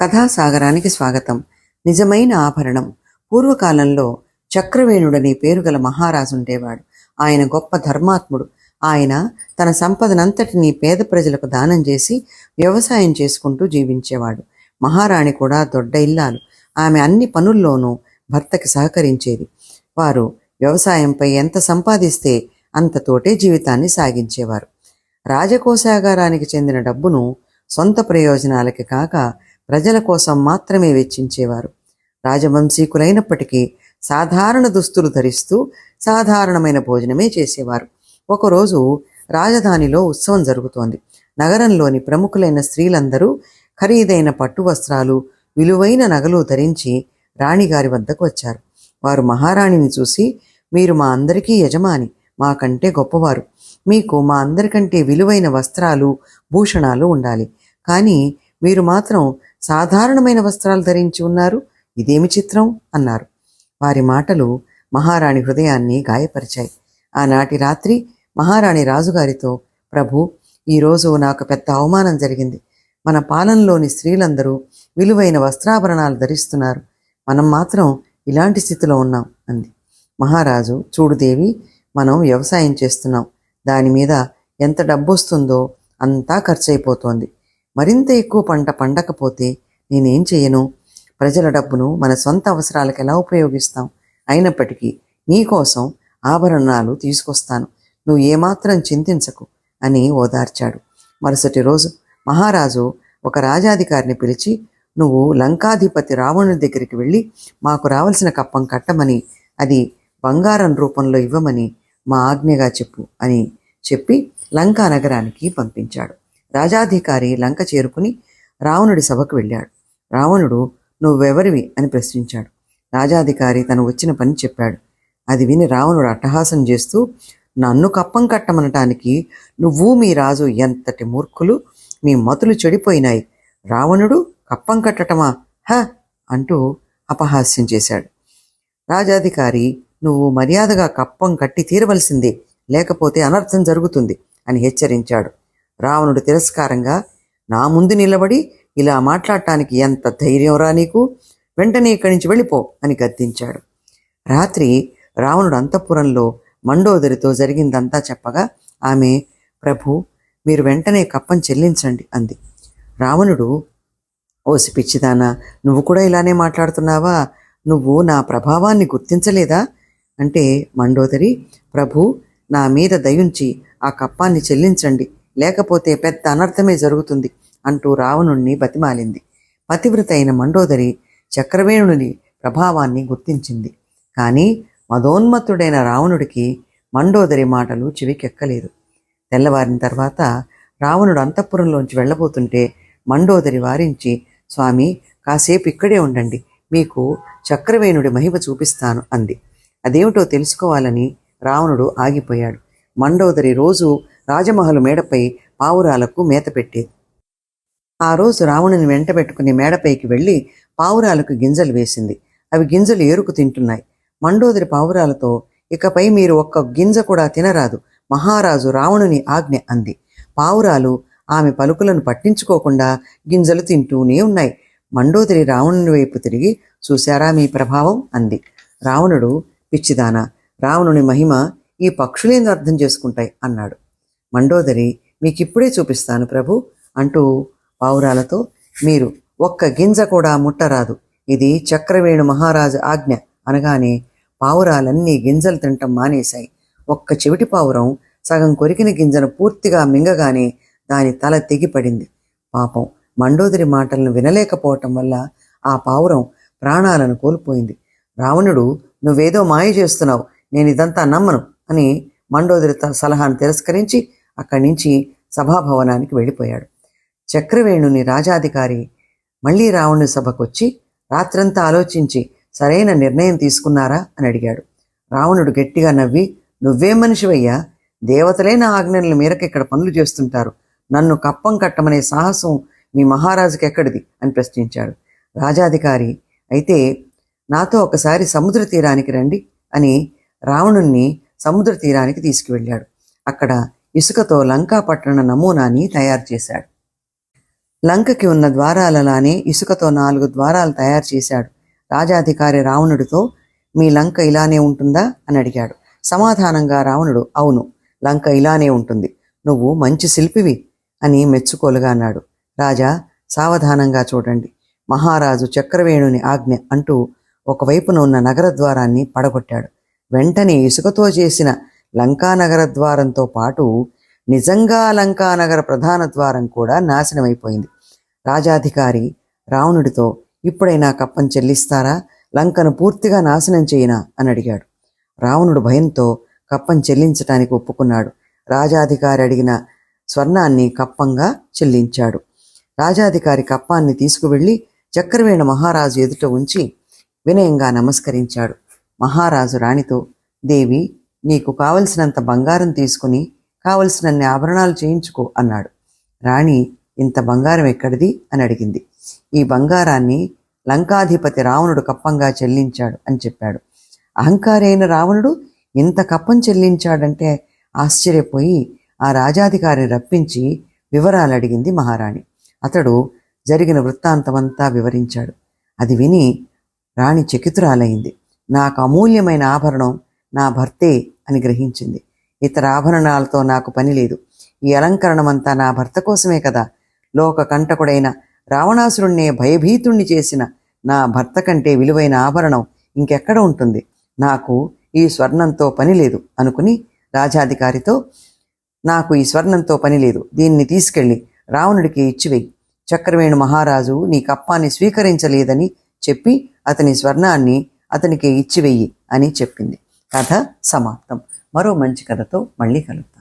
కథాసాగరానికి స్వాగతం. నిజమైన ఆభరణం. పూర్వకాలంలో చక్రవేణుడని పేరుగల గల మహారాజుండేవాడు. ఆయన గొప్ప ధర్మాత్ముడు. ఆయన తన సంపదనంతటిని పేద ప్రజలకు దానం చేసి వ్యవసాయం చేసుకుంటూ జీవించేవాడు. మహారాణి కూడా దొడ్డ ఇల్లాలు. ఆమె అన్ని పనుల్లోనూ భర్తకి సహకరించేది. వారు వ్యవసాయంపై ఎంత సంపాదిస్తే అంతతోటే జీవితాన్ని సాగించేవారు. రాజకోశాగారానికి చెందిన డబ్బును సొంత ప్రయోజనాలకి కాక ప్రజల కోసం మాత్రమే వెచ్చించేవారు. రాజవంశీకులైనప్పటికీ సాధారణ దుస్తులు ధరిస్తూ సాధారణమైన భోజనమే చేసేవారు. ఒకరోజు రాజధానిలో ఉత్సవం జరుగుతోంది. నగరంలోని ప్రముఖులైన స్త్రీలందరూ ఖరీదైన పట్టు వస్త్రాలు విలువైన నగలు ధరించి రాణిగారి వద్దకు వచ్చారు. వారు మహారాణిని చూసి మీరు మా అందరికీ యజమాని మాకంటే గొప్పవారు. మీకు మా అందరికంటే విలువైన వస్త్రాలు భూషణాలు ఉండాలి. కానీ మీరు మాత్రం సాధారణమైన వస్త్రాలు ధరించి ఉన్నారు. ఇదేమి చిత్రం? అన్నారు. వారి మాటలు మహారాణి హృదయాన్ని గాయపరిచాయి. ఆనాటి రాత్రి మహారాణి రాజుగారితో ప్రభు ఈరోజు నాకు పెద్ద అవమానం జరిగింది. మన పాలనలోని స్త్రీలందరూ విలువైన వస్త్రాభరణాలు ధరిస్తున్నారు. మనం మాత్రం ఇలాంటి స్థితిలో ఉన్నాం అంది. మహారాజు చూడు దేవి మనం వ్యవసాయం చేస్తున్నాం. దాని మీద ఎంత డబ్బు వస్తుందో అంతా ఖర్చయిపోతోంది. మరింత ఎక్కువ పంట పండకపోతే నేనేం చేయను? ప్రజల డబ్బును మన సొంత అవసరాలకు ఎలా ఉపయోగిస్తాం? అయినప్పటికీ నీకోసం ఆభరణాలు తీసుకొస్తాను. నువ్వు ఏమాత్రం చింతించకు అని ఓదార్చాడు. మరుసటి రోజు మహారాజు ఒక రాజాధికారిని పిలిచి నువ్వు లంకాధిపతి రావణుని దగ్గరికి వెళ్ళి మాకు రావలసిన కప్పం కట్టమని అది బంగారం రూపంలో ఇవ్వమని మా ఆజ్ఞగా చెప్పు అని చెప్పి లంకా నగరానికి పంపించాడు. రాజాధికారి లంక చేరుకుని రావణుడి సభకు వెళ్ళాడు. రావణుడు నువ్వెవరివి? అని ప్రశ్నించాడు. రాజాధికారి తను వచ్చిన పని చెప్పాడు. అది విని రావణుడు అట్టహాసం చేస్తూ నన్ను కప్పం కట్టమనటానికి నువ్వు మీ రాజు ఎంతటి మూర్ఖులు? మీ మతులు చెడిపోయినాయి. రావణుడు కప్పం కట్టటమా? హ! అంటూ అపహాస్యం చేశాడు. రాజాధికారి నువ్వు మర్యాదగా కప్పం కట్టి తీరవలసిందే. లేకపోతే అనర్థం జరుగుతుంది అని హెచ్చరించాడు. రావణుడు తిరస్కారంగా నా ముందు నిలబడి ఇలా మాట్లాడటానికి ఎంత ధైర్యం రా నీకు? వెంటనే ఇక్కడి నుంచి వెళ్ళిపో అని గద్దించాడు. రాత్రి రావణుడు అంతఃపురంలో మండోదరితో జరిగిందంతా చెప్పగా ఆమె ప్రభు మీరు వెంటనే కప్పం చెల్లించండి అంది. రావణుడు ఓసి పిచ్చిదానా నువ్వు కూడా ఇలానే మాట్లాడుతున్నావా? నువ్వు నా ప్రభావాన్ని గుర్తించలేదా? అంటే మండోదరి ప్రభు నా మీద దయుంచి ఆ కప్పాన్ని చెల్లించండి. లేకపోతే పెద్ద అనర్థమే జరుగుతుంది అంటూ రావణుణ్ణి బతిమాలింది. పతివ్రత అయిన మండోదరి చక్రవేణుని ప్రభావాన్ని గుర్తించింది. కానీ మదోన్మత్తుడైన రావణుడికి మండోదరి మాటలు చెవికెక్కలేదు. తెల్లవారిన తర్వాత రావణుడు అంతఃపురంలోంచి వెళ్ళబోతుంటే మండోదరి వారించి స్వామి కాసేపు ఇక్కడే ఉండండి మీకు చక్రవేణుడి మహిమ చూపిస్తాను అంది. అదేమిటో తెలుసుకోవాలని రావణుడు ఆగిపోయాడు. మండోదరి రోజు రాజమహలు మేడపై పావురాలకు మేత పెట్టేది ఆ రోజు రావణుని వెంట పెట్టుకుని మేడపైకి వెళ్ళి పావురాలకు గింజలు వేసింది. అవి గింజలు ఏరుకు తింటున్నాయి. మండోదరి పావురాలతో ఇకపై మీరు ఒక్క గింజ కూడా తినరాదు. మహారాజు రావణుని ఆజ్ఞ అంది. పావురాలు ఆమె పలుకులను పట్టించుకోకుండా గింజలు తింటూనే ఉన్నాయి. మండోదరి రావణుని వైపు తిరిగి చూశారా మీ ప్రభావం అంది. రావణుడు పిచ్చిదానా రావణుని మహిమ ఈ పక్షులేందు అర్థం చేసుకుంటాయి అన్నాడు. మండోదరి మీకిప్పుడే చూపిస్తాను ప్రభు అంటూ పావురాలతో మీరు ఒక్క గింజ కూడా ముట్టరాదు. ఇది చక్రవేణు మహారాజు ఆజ్ఞ అనగానే పావురాలన్నీ గింజలు తినటం మానేశాయి. ఒక్క చెవిటి పావురం సగం కొరికిన గింజను పూర్తిగా మింగగానే దాని తల తెగిపడింది. పాపం మండోదరి మాటలను వినలేకపోవటం వల్ల ఆ పావురం ప్రాణాలను కోల్పోయింది. రావణుడు నువ్వేదో మాయ చేస్తున్నావు నేను ఇదంతా నమ్మను అని మండోదరి సలహాను తిరస్కరించి అక్కడి నుంచి సభాభవనానికి వెళ్ళిపోయాడు. చక్రవేణుని రాజాధికారి మళ్ళీ రావణుని సభకొచ్చి రాత్రంతా ఆలోచించి సరైన నిర్ణయం తీసుకున్నారా అని అడిగాడు. రావణుడు గట్టిగా నవ్వి నువ్వే మనిషివయ్యా? దేవతలే నా ఆజ్ఞల మేరకు ఇక్కడ పనులు చేస్తుంటారు. నన్ను కప్పం కట్టమనే సాహసం మీ మహారాజుకి ఎక్కడిది? అని ప్రశ్నించాడు. రాజాధికారి అయితే నాతో ఒకసారి సముద్ర తీరానికి రండి అని రావణుణ్ణి సముద్ర తీరానికి తీసుకువెళ్ళాడు. అక్కడ ఇసుకతో లంకా పట్టణ నమూనాని తయారు చేశాడు. లంకకి ఉన్న ద్వారాలలానే ఇసుకతో నాలుగు ద్వారాలు తయారు చేశాడు. రాజాధికారి రావణుడితో మీ లంక ఇలానే ఉంటుందా? అని అడిగాడు. సమాధానంగా రావణుడు అవును లంక ఇలానే ఉంటుంది. నువ్వు మంచి శిల్పివి అని మెచ్చుకోలుగా అన్నాడు. రాజా సావధానంగా చూడండి. మహారాజు చక్రవేణుని ఆజ్ఞ అంటూ ఒకవైపున ఉన్న నగర ద్వారాన్ని పడగొట్టాడు. వెంటనే ఇసుకతో చేసిన లంకానగర ద్వారంతో పాటు నిజంగా లంకానగర ప్రధాన ద్వారం కూడా నాశనమైపోయింది. రాజాధికారి రావణుడితో ఇప్పుడైనా కప్పం చెల్లిస్తారా? లంకను పూర్తిగా నాశనం చేయనా? అని అడిగాడు. రావణుడు భయంతో కప్పం చెల్లించటానికి ఒప్పుకున్నాడు. రాజాధికారి అడిగిన స్వర్ణాన్ని కప్పంగా చెల్లించాడు. రాజాధికారి కప్పాన్ని తీసుకువెళ్ళి చక్రవేణ మహారాజు ఎదుట ఉంచి వినయంగా నమస్కరించాడు. మహారాజు రాణితో దేవి నీకు కావలసినంత బంగారం తీసుకుని కావలసినన్ని ఆభరణాలు చేయించుకో అన్నాడు. రాణి ఇంత బంగారం ఎక్కడిది? అని అడిగింది. ఈ బంగారాన్ని లంకాధిపతి రావణుడు కప్పంగా చెల్లించాడు అని చెప్పాడు. అహంకారైన రావణుడు ఇంత కప్పం చెల్లించాడంటే ఆశ్చర్యపోయి ఆ రాజాధికారిని రప్పించి వివరాలు అడిగింది మహారాణి. అతడు జరిగిన వృత్తాంతమంతా వివరించాడు. అది విని రాణి చకితురాలైంది. నాకు అమూల్యమైన ఆభరణం నా భర్తే అని గ్రహించింది. ఇతర ఆభరణాలతో నాకు పని లేదు. ఈ అలంకరణమంతా నా భర్త కోసమే కదా. లోక కంటకుడైన రావణాసురుణ్ణే భయభీతుణ్ణి చేసిన నా భర్త కంటే విలువైన ఆభరణం ఇంకెక్కడ ఉంటుంది? నాకు ఈ స్వర్ణంతో పని లేదు అనుకుని రాజాధికారితో నాకు ఈ స్వర్ణంతో పని లేదు. దీన్ని తీసుకెళ్ళి రావణుడికి ఇచ్చివేయి. చక్రవేణు మహారాజు నీ కప్పాన్ని స్వీకరించలేదని చెప్పి అతని స్వర్ణాన్ని అతనికి ఇచ్చివెయ్యి అని చెప్పింది. కథ సమాప్తం. మరో మంచి కథతో మళ్ళీ కలుద్దాం.